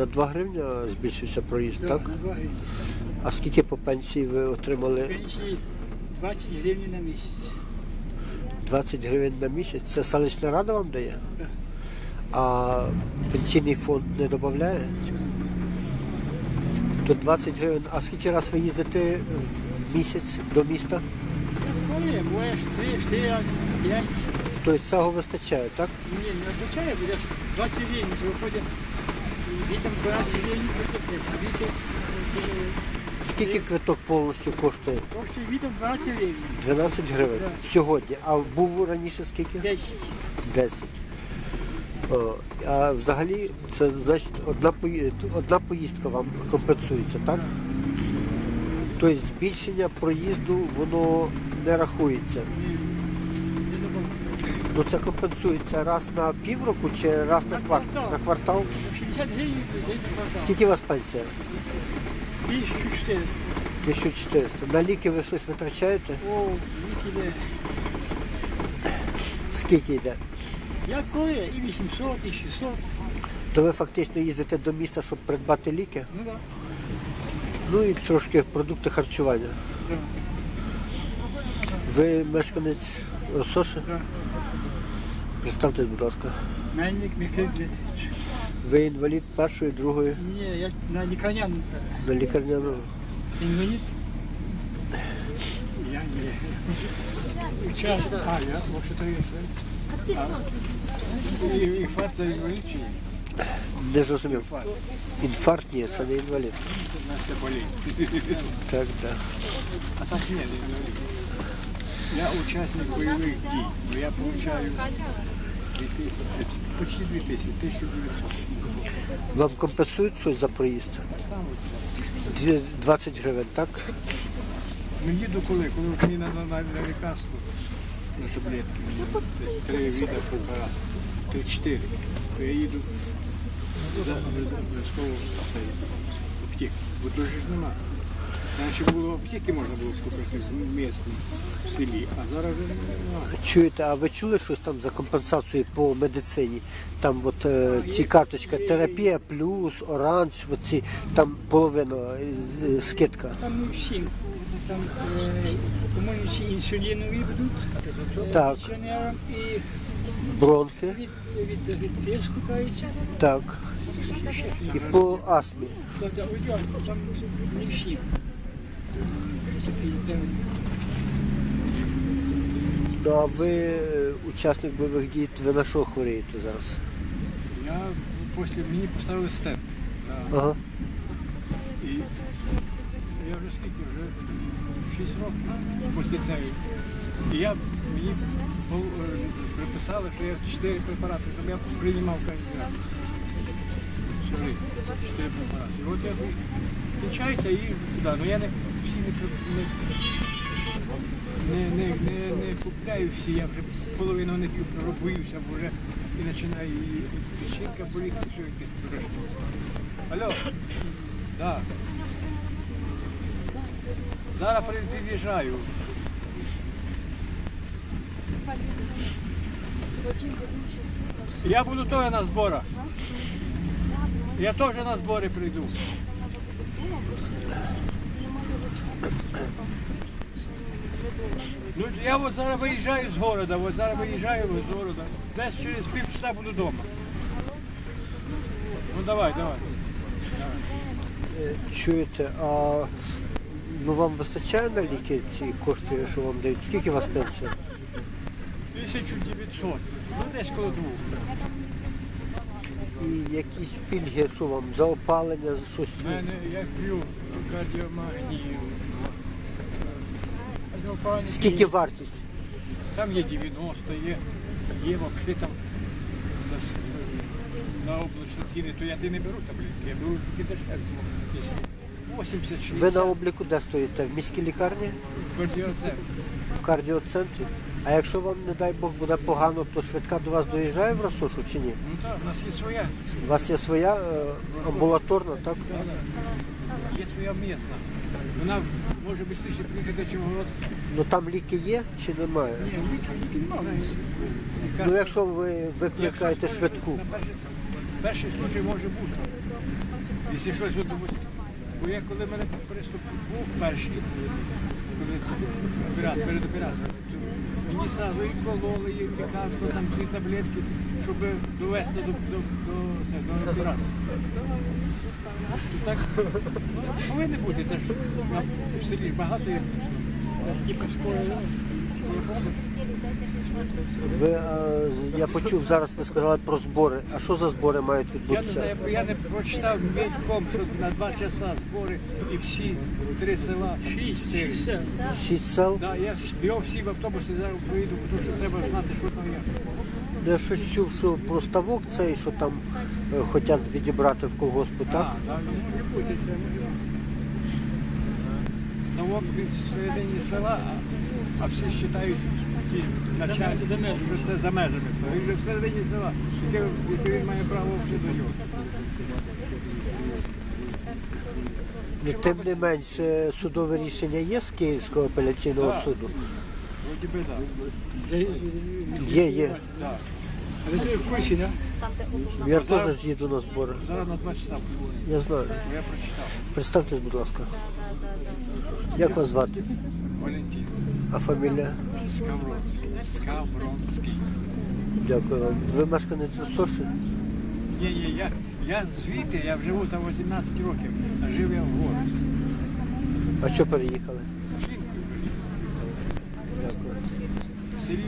на 2 гривня збільшився проїзд, так? На гривні. А скільки по пенсії ви отримали? Пенсії 20 гривень на місяць. 20 гривень на місяць. Це селищна рада вам дає? Так. А пенсійний фонд не додає? То 20 гривень. А скільки раз ви їздите в місяць до міста? Коли буває 3, 4 рази, 5. Тобто цього вистачає, так? Ні, не вистачає, буде 20 гривень, виходить. Вітам 12 гривень, вітер. Скільки квиток повністю коштує? Коштує вітам 12 гривень. 12 гривень сьогодні. А був раніше скільки? 10. 10. О, а взагалі це значить одна, одна поїздка вам компенсується, так? Тобто збільшення проїзду воно не рахується. Ну це компенсується раз на півроку чи раз на, На квар... квартал. на квартал. 60 гривень день квартал. Скільки у вас пенсія? 1400. 1400. На ліки ви щось витрачаєте? О, віки де. Скільки йде? Як коли? І 800, і 600. То ви фактично їздите до міста, щоб придбати ліки? Ну так. Ну і трошки продукти харчування. Да. Ви мешканець Росоши? Да. Представтесь, будь ласка. Мельник Михайло Дмитрович. Ви інвалід першої, другої Ні, я на лікарняному. на лікарняному. Інвалід? Я ні. Час. А, я, може, то є. А, І, і фарта інвалід чи ні? Не зрозумів. Фарт. Інфаркт ні, це не інвалід. У нас це болить. Так, так. А так ні, не інвалід. Я учасник бойових дій, бо я получаю 2000, почти 2000, 1900. Вам компенсують щось за проїзд? Дві- 20 гривень, так? Ну їду коли, коли мені на, на, на, на лікарство на таблетки, мені три віда препарату, три-чотири, то я їду за обов'язково в цей аптеку, бо дуже ж нема. Раніше було аптеки можна було скупити місцем в селі, а зараз вже немає. Чуєте, а ви чули щось там за компенсацію по медицині? Там от е, ці карточка терапія плюс, оранж, оці, там половина е, е, скидка. Там не всім. Там, е, по-моєму, ці інсулінові будуть Так. пенсіонерам і Бронхи, від, від, від тиску каються. так. І по астмі. Да, да, там не всі. Ну а ви е, учасник бойових дій, ви на що хворієте зараз? Я після мені поставили стенд. Да. Ага. І я вже скільки, вже 6 років після цього. І я мені е, приписали, що я 4 препарати, щоб я приймав раз. 4 препарати. І от я кінчаюся і туди. Ну я не всі не, не, не, не, не, купляю всі, я вже половину не боюся, бо вже і починає і, печінка боліти, що якесь дурашко. Алло, да. Зараз під'їжджаю. Я буду теж на зборах. Я теж на збори прийду. Ну, я от зараз виїжджаю з города, от зараз виїжджаю з города. Десь через півчаса буду вдома. Ну давай, давай. Е, Чуєте, а ну вам вистачає на ліки ці кошти, що вам дають? Скільки у вас пенсія? 1900. Ну десь коло двох. І якісь пільги, що вам за опалення, за щось? У мене я п'ю кардіомагнію. Скільки вартість? Там є 90, є, є взагалі там за, за, облачні ціни, то я ти не беру таблетки, я беру тільки дешеві. 80 60 Ви на обліку де стоїте? В міській лікарні? кардіоцентр. В кардіоцентрі? А якщо вам, не дай Бог, буде погано, то швидка до вас доїжджає в Росошу чи ні? Ну так, у нас є своя, У вас є своя е, амбулаторна, так? є своя місна. Вона може швидше приїхати, чим город. Ну там ліки є чи немає? Ні, ліки, ліки немає. Ну якщо ви викликаєте швидку, На перший, перший случай може бути. Якщо щось, от, бо я коли мене приступ був перший, коли це операція, перед операцією, то і кололи, і лікарство, там ці таблетки, щоб довести до, до, до, до операції. Так повинні бути, теж в селі багато є. Ви, е, я почув зараз, ви сказали про збори. А що за збори мають Я не відбутися? знаю, я не прочитав мільком, що на два часа збори і всі три села. Шість. чотири. Шість сел? Да, я збігав всі в автобусі, зараз поїду, тому що треба знати, що там є. Я щось чув, що про ставок цей, що там е, хочуть відібрати в колгоспу, так? А, да, не путайся. Ставок він всередині села, а, а всі вважають, ті начальники, що це за межами. Він же всередині села, яке, яке він має право взагалі до нього. Ну, Тим не менше, судове рішення є з Київського апеляційного Так. суду? Вроді би так. Є, є. Так. Але ти в курсі, так? Я теж їду на збори. Зараз на два часа. Я знаю. Я прочитав. Представтесь, будь ласка. Як вас звати? Валентин А фамілія? Скавронський. Дякую вам. Ви мешканець Соші? Ні, ні, я, я звідти, я живу там 18 років, а жив я в горах. А що переїхали? Дякую. В селі